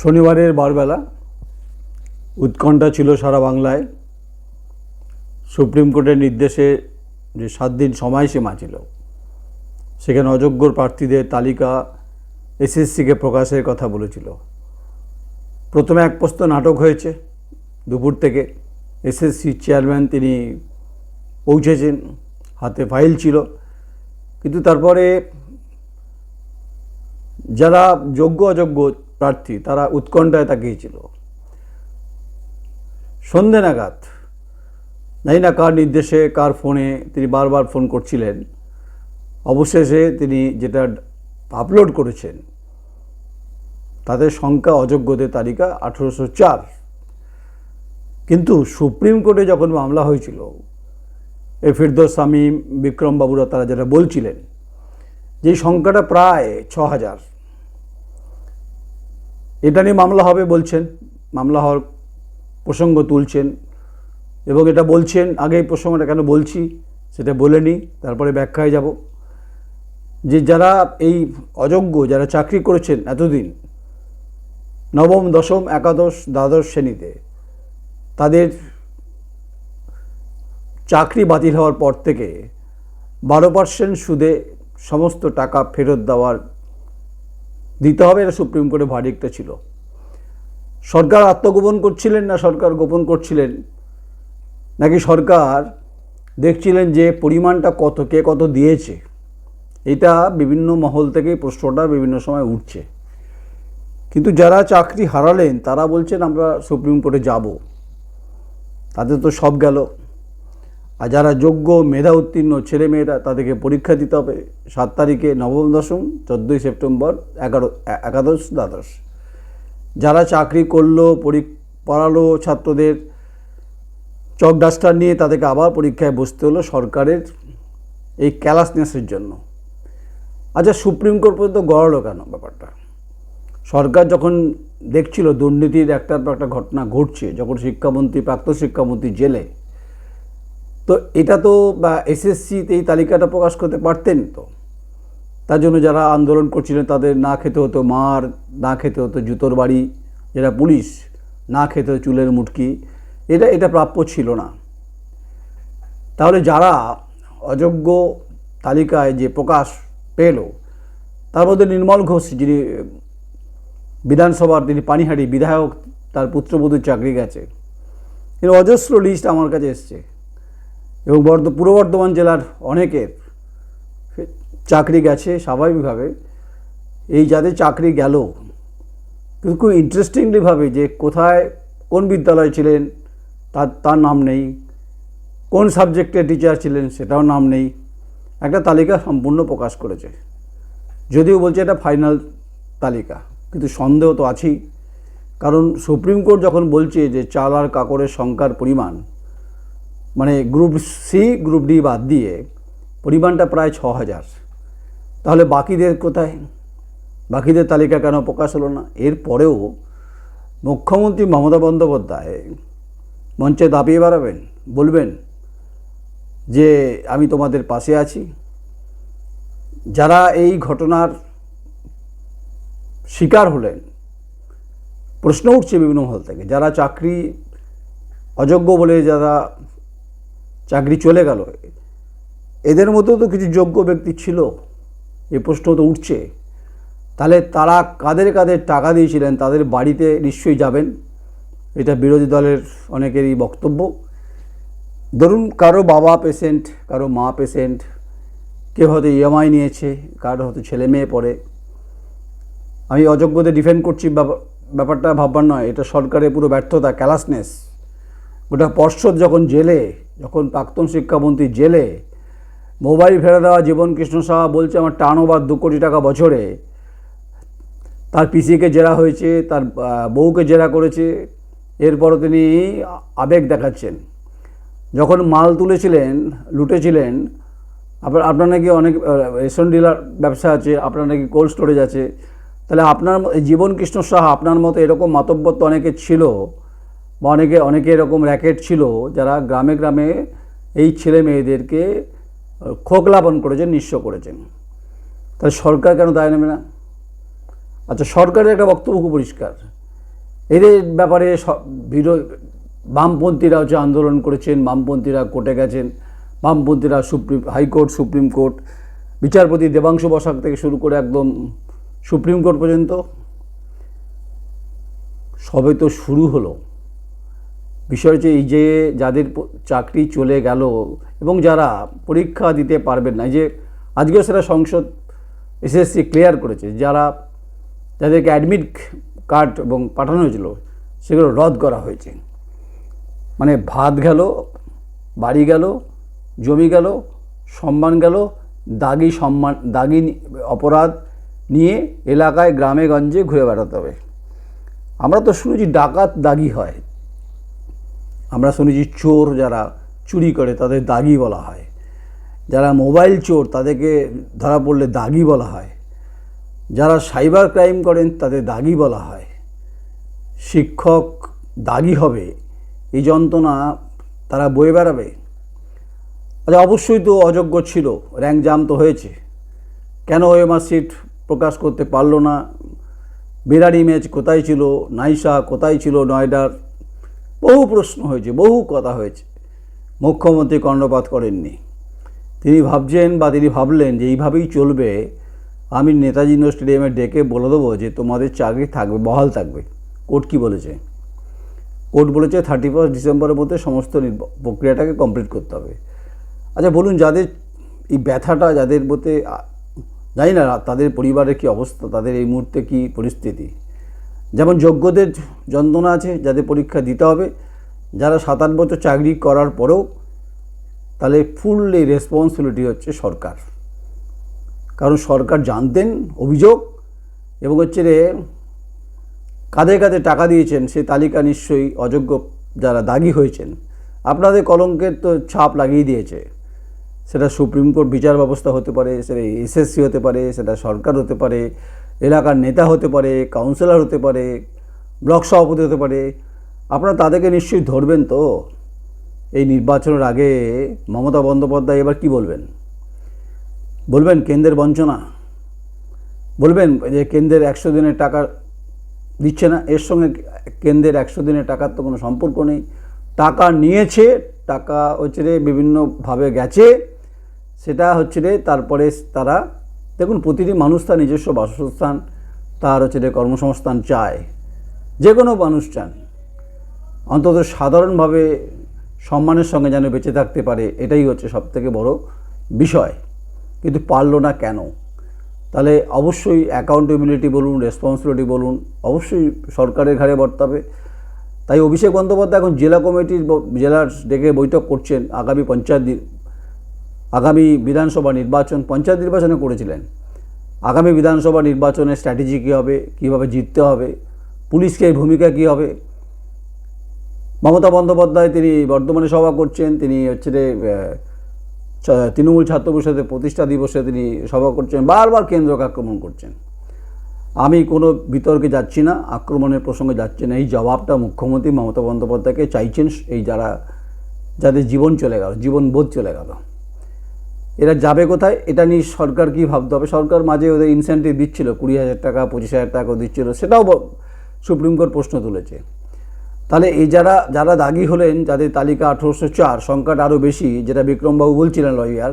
শনিবারের বারবেলা উৎকণ্ঠা ছিল সারা বাংলায়। সুপ্রিম কোর্টের নির্দেশে যে সাত দিন সময়সীমা ছিল, সেখানে অযোগ্য প্রার্থীদের তালিকা এসএসসিকে প্রকাশের কথা বলেছিল। প্রথমে এক পোস্ত নাটক হয়েছে। দুপুর থেকে এসএসসি চেয়ারম্যান তিনি পৌঁছেছেন, হাতে ফাইল ছিল। কিন্তু তারপরে যারা যোগ্য অযোগ্য প্রার্থী, তারা উৎকণ্ঠায় তাকিয়েছিল। সন্ধে নাগাদ নাই না কার নির্দেশে, কার ফোনে তিনি বারবার ফোন করছিলেন, অবশেষে তিনি যেটা আপলোড করেছেন তাদের সংখ্যা অযোগ্যদের তালিকা আঠেরোশো চার। কিন্তু সুপ্রিম কোর্টে যখন মামলা হয়েছিল, এ ফিরদোস শামীম বিক্রমবাবুরা তারা যেটা বলছিলেন, যে সংখ্যাটা প্রায় ছ হাজার এটা নিয়ে মামলা হবে বলছেন, মামলা হওয়ার প্রসঙ্গ তুলছেন এবং এটা বলছেন আগে এই প্রসঙ্গটা কেন বলছি সেটা বলে নিই, তারপরে ব্যাখ্যায় যাব। যে যারা এই অযোগ্য, যারা চাকরি করেছেন এতদিন, নবম, দশম, একাদশ, দ্বাদশ শ্রেণীতে, তাদের চাকরি বাতিল হওয়ার পর থেকে বারো পার্সেন্ট সুদে সমস্ত টাকা ফেরত দেওয়ার দিতে হবে এটা সুপ্রিম কোর্টে ভার্ডিকটা ছিল। সরকার আত্মগোপন করছিলেন না? সরকার গোপন করছিলেন? নাকি সরকার দেখছিলেন যে পরিমাণটা কত, কে কত দিয়েছে? এটা বিভিন্ন মহল থেকে প্রশ্নটা বিভিন্ন সময় উঠছে। কিন্তু যারা চাকরি হারালেন, তারা বলছেন আমরা সুপ্রিম কোর্টে যাব। তাদের তো সব গেল। আর যারা যোগ্য মেধা উত্তীর্ণ ছেলেমেয়েরা তাদেরকে পরীক্ষা দিতে হবে সাত তারিখে নবম, দশম, চোদ্দোই সেপ্টেম্বর, এগারো একাদশ, দ্বাদশ। যারা চাকরি করল, পরি, পড়ালো ছাত্রদের চক ডাস্টার নিয়ে, তাদেরকে আবার পরীক্ষায় বসতে হলো সরকারের এই ক্যালাসনেসের জন্য। আচ্ছা সুপ্রিম কোর্ট পর্যন্ত গড়ালো কেন ব্যাপারটা? সরকার যখন দেখছিল দুর্নীতির একটার পর একটা ঘটনা ঘটছে, যখন শিক্ষামন্ত্রী, প্রাক্তন শিক্ষামন্ত্রী জেলে তো এটা তো বা এসএসসিতে এই তালিকাটা প্রকাশ করতে পারতেন তো। তার জন্য যারা আন্দোলন করছিলেন তাদের না খেতে হতো মার, না খেতে হতো জুতোর বাড়ি, যারা পুলিশ, না খেতে হতো চুলের মুটকি, এটা এটা প্রাপ্য ছিল না। তাহলে যারা অযোগ্য তালিকায় যে প্রকাশ পেল, তার মধ্যে নির্মল ঘোষ, যিনি বিধানসভার, তিনি পানিহাটি বিধায়ক, তার পুত্রবধূর চাকরি গেছে। এর অজস্র লিস্ট আমার কাছে এসছে। এবং বর্ধ, পূর্ব বর্ধমান জেলার অনেকের চাকরি গেছে স্বাভাবিকভাবে। এই যাদের চাকরি গেল, কিন্তু খুব ইন্টারেস্টিংলিভাবে যে কোথায় কোন বিদ্যালয়ে ছিলেন, তার তার নাম নেই। কোন সাবজেক্টের টিচার ছিলেন, সেটাও নাম নেই। একটা তালিকা সম্পূর্ণ প্রকাশ করেছে। যদিও বলছে এটা ফাইনাল তালিকা, কিন্তু সন্দেহ তো আছেই। কারণ সুপ্রিম কোর্ট যখন বলছে যে চাল আর কাকড়ের সংখ্যার পরিমাণ মানে গ্রুপ সি গ্রুপ ডি বাদ দিয়ে পরিমাণটা প্রায় ছ হাজার। তাহলে বাকিদের কোথায়? বাকিদের তালিকা কেন প্রকাশ হলো না? এরপরেও মুখ্যমন্ত্রী মমতা বন্দ্যোপাধ্যায় মঞ্চে দাপিয়ে বেড়াবেন, বলবেন যে আমি তোমাদের পাশে আছি। যারা এই ঘটনার শিকার হলেন, প্রশ্ন উঠছে বিভিন্ন হল থেকে, যারা চাকরি অযোগ্য বলে যারা চাকরি চলে গেল। এদের মধ্যেও তো কিছু যোগ্য ব্যক্তি ছিল। এ প্রশ্ন তো উঠছে। তাহলে তারা কাদের কাদের টাকা দিয়েছিলেন, তাদের বাড়িতে নিশ্চয়ই যাবেন? এটা বিরোধী দলের অনেকেরই বক্তব্য। ধরুন কারও বাবা পেশেন্ট, কারও মা পেশেন্ট, কেউ হয়তো ইএমআই নিয়েছে, কারও হয়তো ছেলে মেয়ে পড়ে। আমি অযোগ্যদের ডিফেন্ড করছি ব্যাপা- ব্যাপারটা ভাববার নয়। এটা সরকারের পুরো ব্যর্থতা ক্যালাসনেস গোটা পর্ষদ যখন জেলে, যখন প্রাক্তন শিক্ষামন্ত্রী জেলে, মোবাইল ফেরা দেওয়া জীবন কৃষ্ণ সাহা বলছে আমার টার্ন ওভার দু কোটি টাকা বছরে। তার পিসিকে জেরা হয়েছে, তার বউকে জেরা করেছে। এরপরও তিনি আবেগ দেখাচ্ছেন। যখন মাল তুলেছিলেন, লুটেছিলেন আপনার আপনার নাকি অনেক রেশন ডিলার ব্যবসা আছে, আপনার নাকি কোল্ড স্টোরেজ আছে। তাহলে আপনার জীবন কৃষ্ণ সাহা আপনার মতো এরকম মাতব্বর তো অনেকে ছিল। বা অনেকে অনেকে এরকম র্যাকেট ছিল যারা গ্রামে গ্রামে এই ছেলে মেয়েদেরকে খোকলাপন করেছেন, নিঃস্ব করেছেন। তাহলে সরকার কেন দায় নেবে না? আচ্ছা সরকারের একটা বক্তব্য খুব পরিষ্কার। এদের ব্যাপারে সব বামপন্থীরা হচ্ছে আন্দোলন করেছেন, বামপন্থীরা কোর্টে গেছেন, বামপন্থীরা সুপ্রিম, হাইকোর্ট, সুপ্রিম কোর্ট, বিচারপতি দেবাংশু বসাক থেকে শুরু করে একদম সুপ্রিম কোর্ট পর্যন্ত। সবে তো শুরু হলো। বিষয় হচ্ছে এই যে যাদের চাকরি চলে গেল এবং যারা পরীক্ষা দিতে পারবেন না যে আজকেও সেটা সংসদ এসএসসি ক্লিয়ার করেছে, যারা যাদেরকে অ্যাডমিট কার্ড এবং পাঠানো হয়েছিল, সেগুলো রদ করা হয়েছে। মানে ভাত গেল, বাড়ি গেল, জমি গেল, সম্মান গেল, দাগি সম্মান, দাগি অপরাধ নিয়ে এলাকায়, গ্রামে, গঞ্জে ঘুরে বেড়াতে হবে। আমরা তো শুনেছি ডাকাত দাগি হয়। আমরা শুনেছি চোর যারা চুরি করে তাদের দাগি বলা হয়। যারা মোবাইল চোর তাদেরকে ধরা পড়লে দাগি বলা হয়। যারা সাইবার ক্রাইম করেন তাদের দাগি বলা হয়। শিক্ষক দাগি হবে, এই যন্ত্রণা তারা বয়ে বেড়াবে। আচ্ছা অবশ্যই তো অযোগ্য ছিল র্যাঙ্ক জাম তো হয়েছে। কেন সিট প্রকাশ করতে পারল না? বিরাট ইমেজ কোথায় ছিল? নাইসা কোথায় ছিল? নয়ডার? বহু প্রশ্ন হয়েছে, বহু কথা হয়েছে। মুখ্যমন্ত্রী কর্ণপাত করেননি। তিনি ভাবছেন বা তিনি ভাবলেন যে এইভাবেই চলবে। আমি নেতাজি ইন্ডোর স্টেডিয়ামে ডেকে বলে দেবো যে তোমাদের চাকরি থাকবে, বহাল থাকবে। কোর্ট কি বলেছে? কোর্ট বলেছে থার্টি ফার্স্ট ডিসেম্বরের মধ্যে সমস্ত প্রক্রিয়াটাকে কমপ্লিট করতে হবে। আচ্ছা বলুন যাদের এই ব্যথাটা, যাদের মধ্যে জানি না তাদের পরিবারের কী অবস্থা, তাদের এই মুহূর্তে কী পরিস্থিতি? যেমন যোগ্যদের যন্ত্রণা আছে, যাদের পরীক্ষা দিতে হবে, যারা সাত আট বছর চাকরি করার পরেও তাহলে ফুললি রেসপন্সিবিলিটি হচ্ছে সরকার। কারণ সরকার জানতেন অভিযোগ এবং হচ্ছে রে কাঁধে কাঁধে টাকা দিয়েছেন, সে তালিকা নিশ্চয়ই অযোগ্য যারা দাগি হয়েছেন। আপনাদের কলঙ্কের তো ছাপ লাগিয়ে দিয়েছে। সেটা সুপ্রিম কোর্ট বিচার ব্যবস্থা হতে পারে, সেটা এসএসসি হতে পারে, সেটা সরকার হতে পারে এলাকার নেতা হতে পারে কাউন্সিলর হতে পারে ব্লক সভাপতি হতে পারে, আপনারা তাদেরকে নিশ্চয়ই ধরবেন তো? এই নির্বাচনের আগে মমতা বন্দ্যোপাধ্যায় এবার কি বলবেন? বলবেন কেন্দ্রের বঞ্চনা? বলবেন যে কেন্দ্রের একশো দিনের টাকা দিচ্ছে না, এর সঙ্গে কেন্দ্রের একশো দিনের টাকার তো কোনো সম্পর্ক নেই। টাকা নিয়েছে, টাকা হচ্ছে রে বিভিন্নভাবে গেছে, সেটা হচ্ছে রে তারপরে তারা দেখুন, প্রতিটি মানুষ তার নিজস্ব বাসস্থান, তার হচ্ছে যে কর্মসংস্থান চায়। যে কোনো মানুষ চান। অন্তত সাধারণভাবে সম্মানের সঙ্গে যেন বেঁচে থাকতে পারে, এটাই হচ্ছে সবথেকে বড় বিষয়। কিন্তু পারল না কেন? তাহলে অবশ্যই অ্যাকাউন্টেবিলিটি বলুন রেসপন্সিবিলিটি বলুন, অবশ্যই সরকারের ঘাড়ে বর্তাবে। তাই অভিষেক বন্দ্যোপাধ্যায় এখন জেলা কমিটির জেলার ডেকে বৈঠক করছেন আগামী পঞ্চায়েত আগামী বিধানসভা নির্বাচন, পঞ্চায়েত নির্বাচনে করেছিলেন। আগামী বিধানসভা নির্বাচনের স্ট্র্যাটেজি কী হবে, কীভাবে জিততে হবে, পুলিশকে ভূমিকা কী হবে? মমতা বন্দ্যোপাধ্যায় তিনি বর্ধমানে সভা করছেন, তিনি হচ্ছে তৃণমূল ছাত্র পরিষদের প্রতিষ্ঠা দিবসে তিনি সভা করছেন, বারবার কেন্দ্রকে আক্রমণ করছেন। আমি কোনো বিতর্কে যাচ্ছি না, আক্রমণের প্রসঙ্গে যাচ্ছি না, এই জবাবটা মুখ্যমন্ত্রী মমতা বন্দ্যোপাধ্যায়কে চাইছেন, এই যারা, যাদের জীবন চলে গেল, জীবনবোধ চলে গেল। এরা যাবে কোথায়? এটা নিয়ে সরকার কী ভাবতে? হবে সরকার মাঝে ওদের ইনসেন্টিভ দিচ্ছিল, কুড়ি হাজার টাকা, পঁচিশ হাজার টাকা দিচ্ছিল। সেটাও সুপ্রিম কোর্ট প্রশ্ন তুলেছে। তাহলে এই যারা যারা দাগি হলেন, যাদের তালিকা আঠেরোশো চার, সংখ্যাটা আরও বেশি, যেটা বিক্রমবাবু বলছিলেন লয়ার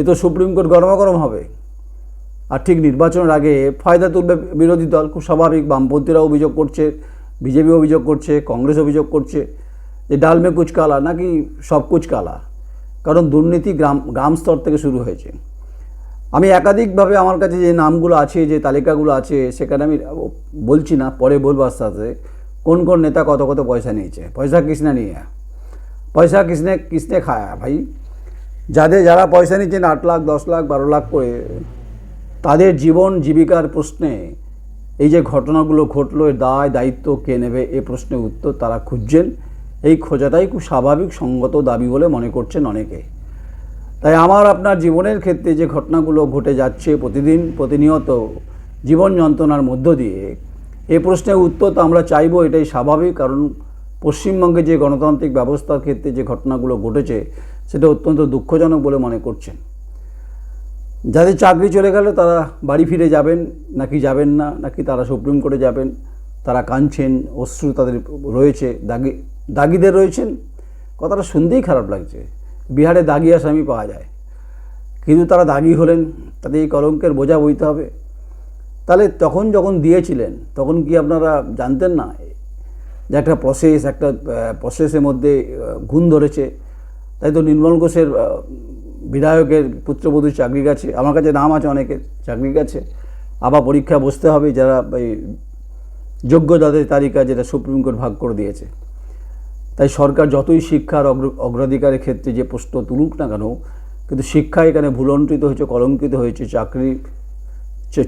এ তো সুপ্রিম কোর্ট গরমাগরম হবে। আর ঠিক নির্বাচনের আগে ফায়দা তুলবে বিরোধী দল, খুব স্বাভাবিক বামপন্থীরা অভিযোগ করছে বিজেপি অভিযোগ করছে কংগ্রেস অভিযোগ করছে, যে ডাল মে কুচ কালা নাকি সব কুচ কালা কারণ দুর্নীতি গ্রাম গ্রাম স্তর থেকে শুরু হয়েছে। আমি একাধিকভাবে আমার কাছে যে নামগুলো আছে, যে তালিকাগুলো আছে, সেখানে আমি বলছি না, পরে বলব আস্তে আস্তে, কোন কোন নেতা কত কত পয়সা নিয়েছে। পয়সা কিসনে নিয়ে। পয়সা কিসনে কৃষ্ণে খায়া, ভাই। যাদের, যারা পয়সা নিচ্ছেন আট লাখ, দশ লাখ, বারো লাখ করে, তাদের জীবন জীবিকার প্রশ্নে এই যে ঘটনাগুলো ঘটলো দায়, দায়িত্ব কে নেবে, এ প্রশ্নের উত্তর তারা খুঁজছেন। এই খোঁজাটাই খুব স্বাভাবিক, সঙ্গত দাবি বলে মনে করছেন অনেকে। তাই আমার আপনার জীবনের ক্ষেত্রে যে ঘটনাগুলো ঘটে যাচ্ছে প্রতিদিন, প্রতিনিয়ত জীবন যন্ত্রণার মধ্য দিয়ে, এ প্রশ্নের উত্তর তো আমরা চাইব, এটাই স্বাভাবিক। কারণ পশ্চিমবঙ্গে যে গণতান্ত্রিক ব্যবস্থার ক্ষেত্রে যে ঘটনাগুলো ঘটেছে, সেটা অত্যন্ত দুঃখজনক বলে মনে করছেন। যাদের চাকরি চলে গেল তারা বাড়ি ফিরে যাবেন, নাকি যাবেন না, নাকি তারা সুপ্রিম কোর্টে যাবেন, তারা কাঁদছেন, অশ্রু তাদের রয়েছে, দাগি দাগিদের রয়েছেন। কথাটা শুনতেই খারাপ লাগছে। বিহারে দাগি আসামি পাওয়া যায়। কিন্তু তারা দাগি হলেন তাদের এই কলঙ্কের বোঝা বইতে হবে। তাহলে তখন যখন দিয়েছিলেন, তখন কি আপনারা জানতেন না? যে একটা প্রসেস একটা প্রসেসের মধ্যে গুণ ধরেছে। তাই তো নির্মল ঘোষের বিধায়কের পুত্রবধূ চাকরি গেছে। আমার কাছে নাম আছে অনেকের, চাকরি গেছে। আবার পরীক্ষা বসতে হবে, যারা এই যোগ্য যাদের তালিকা যেটা সুপ্রিম কোর্ট ভাগ করে দিয়েছে। তাই সরকার যতই শিক্ষার অগ্র- অগ্রাধিকারের ক্ষেত্রে যে প্রশ্ন তুলুক না কেন, কিন্তু শিক্ষা এখানে ভুলণ্ঠিত হয়েছে, কলঙ্কিত হয়েছে, চাকরি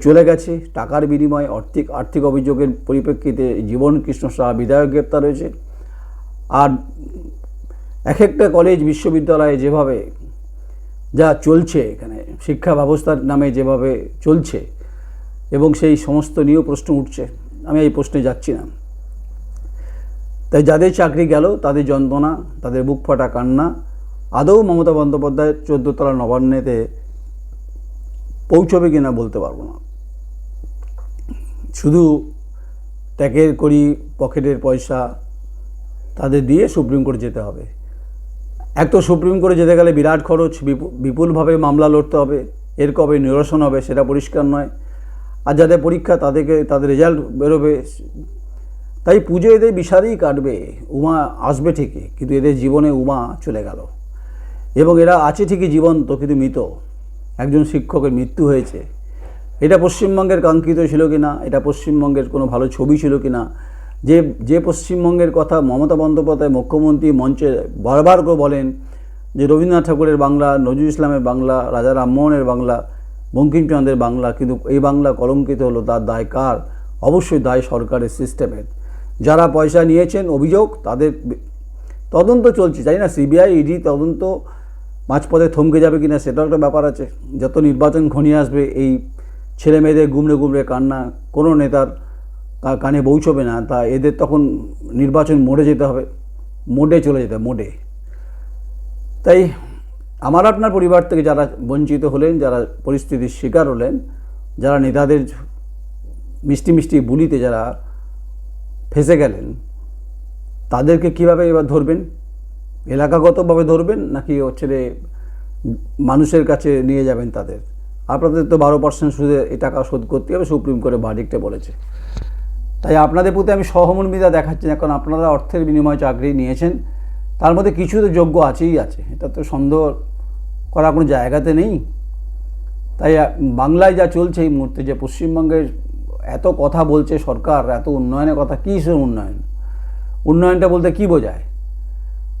চলে গেছে, টাকার বিনিময়ে আর্থিক আর্থিক অভিযোগের পরিপ্রেক্ষিতে জীবন কৃষ্ণ সাহা বিধায়ক গ্রেপ্তার হয়েছে। আর এক একটা কলেজ, বিশ্ববিদ্যালয়ে যেভাবে যা চলছে এখানে, শিক্ষা ব্যবস্থার নামে যেভাবে চলছে এবং সেই সমস্ত নিয়েও প্রশ্ন উঠছে, আমি এই প্রশ্নে যাচ্ছি না। তাই যাদের চাকরি গেল, তাদের যন্ত্রণা, তাদের বুক ফাটা কান্না, আদৌ মমতা বন্দ্যোপাধ্যায় চোদ্দতলা নবান্নেতে পৌঁছবে কিনা বলতে পারব না। শুধু ট্যাকের করি পকেটের পয়সা তাদের দিয়ে সুপ্রিম কোর্ট যেতে হবে। এক তো সুপ্রিম কোর্টে যেতে গেলে বিরাট খরচ, বিপু- বিপুলভাবে মামলা লড়তে হবে, এর কবে নিরসন হবে সেটা পরিষ্কার নয়। আর যাদের পরীক্ষা, তাদেরকে, তাদের রেজাল্ট বেরোবে তাই পুজো এদের বিষাদেই কাটবে, উমা আসবে ঠিকই, কিন্তু এদের জীবনে উমা চলে গেল। এবং এরা আছে ঠিকই জীবন্ত, কিন্তু মৃত। একজন শিক্ষকের মৃত্যু হয়েছে। এটা পশ্চিমবঙ্গের কাঙ্ক্ষিত ছিল কি না? এটা পশ্চিমবঙ্গের কোনো ভালো ছবি ছিল কি না? যে যে পশ্চিমবঙ্গের কথা মমতা বন্দ্যোপাধ্যায় মুখ্যমন্ত্রী মঞ্চে বারবার করে বলেন, যে রবীন্দ্রনাথ ঠাকুরের বাংলা, নজরুল ইসলামের বাংলা, রাজা রামমোহনের বাংলা, বঙ্কিমচন্দ্রের বাংলা, কিন্তু এই বাংলা কলঙ্কিত হলো তার দায় কার? অবশ্যই দায় সরকারের সিস্টেমের যারা পয়সা নিয়েছেন, অভিযোগ, তাদের তদন্ত চলছে। জানি না, সিবিআই, ইডি তদন্ত মাঝপথে থমকে যাবে কিনা, সেটাও একটা ব্যাপার আছে। যত নির্বাচন ঘনিয়ে আসবে, এই ছেলে মেয়েদের গুমড়ে গুমড়ে কান্না, কোনো নেতার কানে পৌঁছবে না। তা এদের তখন নির্বাচন মোড়ে যেতে হবে। মোডে চলে যেতে মোডে। তাই আমার আপনার পরিবার থেকে যারা বঞ্চিত হলেন, যারা পরিস্থিতির শিকার হলেন, যারা নেতাদের মিষ্টি মিষ্টি বুলিতে যারা ফেসে গেলেন, তাদেরকে কীভাবে এবার ধরবেন? এলাকাগতভাবে ধরবেন নাকি হচ্ছে মানুষের কাছে নিয়ে যাবেন তাদের? আপনাদের তো বারো পার্সেন্ট সুদে এ টাকা শোধ করতে হবে, সুপ্রিম কোর্টে ভার্ডিক্টে বলেছে। তাই আপনাদের প্রতি আমি সহমর্মিতা দেখাচ্ছি না, কারণ আপনারা অর্থের বিনিময়ে চাকরি নিয়েছেন, তার মধ্যে কিছু তো যোগ্য আছেই আছে, এটা তো সন্দেহ করার কোনো জায়গাতে নেই। তাই বাংলায় যা চলছে এই মুহূর্তে, যে পশ্চিমবঙ্গের এত কথা বলছে সরকার, এত উন্নয়নের কথা, কী সে উন্নয়ন? উন্নয়নটা বলতে কী বোঝায়?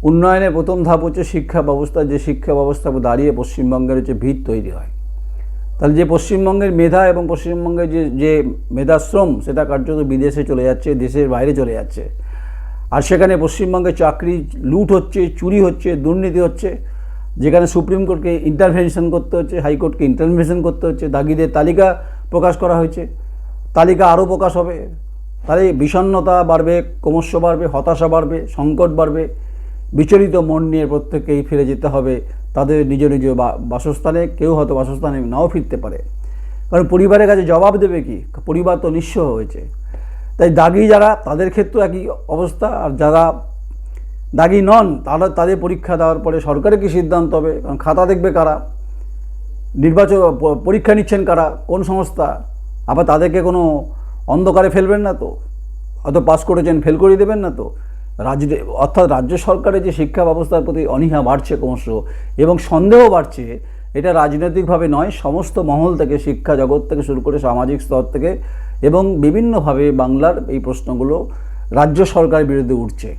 উন্নয়নের প্রথম ধাপ হচ্ছে শিক্ষা ব্যবস্থা, যে শিক্ষা ব্যবস্থা দাঁড়িয়ে পশ্চিমবঙ্গের হচ্ছে ভিত তৈরি হয়। তাহলে যে পশ্চিমবঙ্গের মেধা এবং পশ্চিমবঙ্গের যে যে মেধাশ্রম, সেটা কার্যত বিদেশে চলে যাচ্ছে, দেশের বাইরে চলে যাচ্ছে। আর সেখানে পশ্চিমবঙ্গে চাকরি লুট হচ্ছে, চুরি হচ্ছে, দুর্নীতি হচ্ছে, যেখানে সুপ্রিম কোর্টকে ইন্টারভেনশন করতে হচ্ছে, হাইকোর্টকে ইন্টারভেনশন করতে হচ্ছে, দাগিদের তালিকা প্রকাশ করা হয়েছে। তালিকা আরও প্রকাশ হবে। তাহলে বিষণ্ণতা বাড়বে, ক্রমশ বাড়বে, হতাশা বাড়বে, সংকট বাড়বে। বিচলিত মন নিয়ে প্রত্যেককেই ফিরে যেতে হবে। তাদের নিজ নিজ বাসস্থানে, কেউ হয়তো বাসস্থানে নাও ফিরতে পারে। কারণ পরিবারের কাছে জবাব দেবে কি? পরিবার তো নিঃস্ব হয়েছে। তাই দাগি যারা, তাদের ক্ষেত্রে একই অবস্থা। আর যারা দাগি নন, তারা, তাদের পরীক্ষা দেওয়ার পরে সরকারের কি সিদ্ধান্ত হবে? কারণ খাতা দেখবে কারা? নির্বাচন পরীক্ষা নিচ্ছেন কারা? কোন সংস্থা? আবার তাদেরকে কোনো অন্ধকারে ফেলবেন না তো, হয়তো পাস করেছেন, ফেল করিয়ে দেবেন না তো। রাজ্য, অর্থাৎ রাজ্য সরকারের যে শিক্ষা ব্যবস্থার প্রতি অনীহা বাড়ছে ক্রমশ এবং সন্দেহ বাড়ছে, এটা রাজনৈতিকভাবে নয়, সমস্ত মহল থেকে, শিক্ষা জগৎ থেকে শুরু করে সামাজিক স্তর থেকে এবং বিভিন্নভাবে বাংলার এই প্রশ্নগুলো রাজ্য সরকারের বিরুদ্ধে উঠছে।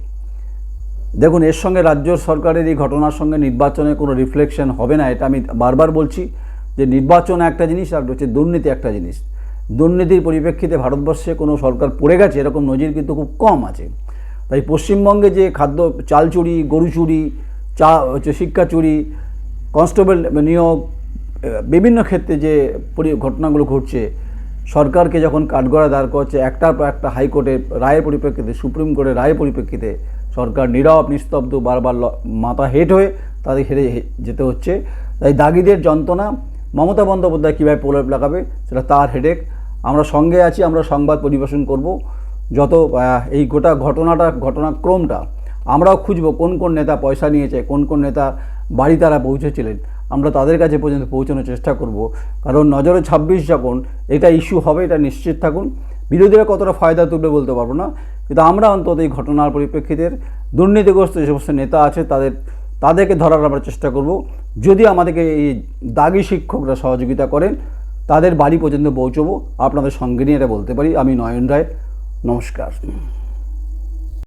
দেখুন, এর সঙ্গে রাজ্য সরকারের এই ঘটনার সঙ্গে নির্বাচনে কোনো রিফ্লেকশন হবে না, এটা আমি বারবার বলছি যে নির্বাচন একটা জিনিস আর হচ্ছে দুর্নীতি একটা জিনিস। দুর্নীতির পরিপ্রেক্ষিতে ভারতবর্ষে কোনো সরকার পড়ে গেছে, এরকম নজির কিন্তু খুব কম আছে। তাই পশ্চিমবঙ্গে যে খাদ্য, চাল চুরি, গরু চুরি, চা, হচ্ছে শিক্ষা চুরি, কনস্টেবল নিয়োগ, বিভিন্ন ক্ষেত্রে যে ঘটনাগুলো ঘটছে, সরকারকে যখন কাঠগড়া দাঁড় করছে একটার পর একটা হাইকোর্টের রায়ের পরিপ্রেক্ষিতে, সুপ্রিম কোর্টের রায়ের পরিপ্রেক্ষিতে সরকার নীরব, নিস্তব্ধ, বারবার মাথা হেট হয়ে তাদের হেরে যেতে হচ্ছে। তাই দাগিদের যন্ত্রণা মমতা বন্দ্যোপাধ্যায় কীভাবে প্রলেপ লাগাবে, সেটা তার হেডেক। আমরা সঙ্গে আছি, আমরা সংবাদ পরিবেশন করব। যত এই গোটা ঘটনাটা, ঘটনাক্রমটা আমরাও খুঁজব কোন কোন নেতা পয়সা নিয়েছে, কোন কোন নেতা বাড়ি তারা পৌঁছেছিলেন। আমরা তাদের কাছে পর্যন্ত পৌঁছানোর চেষ্টা করব। কারণ নজরে ছাব্বিশ যখন, এটা ইস্যু হবে, এটা নিশ্চিত থাকুন। বিরোধীরা কতটা ফায়দা তুলবে বলতে পারব না। কিন্তু আমরা অন্তত এই ঘটনার পরিপ্রেক্ষিতে দুর্নীতিগ্রস্ত যে সমস্ত নেতা আছে, তাদের, তাদেরকে ধরার আমরা চেষ্টা করব। যদি আমাদেরকে এই দাগি শিক্ষকরা সহযোগিতা করেন তাদের বাড়ি পর্যন্ত পৌঁছবো। আপনাদের সঙ্গে নিয়ে এটা বলতে পারি। আমি নয়ন রায় নমস্কার।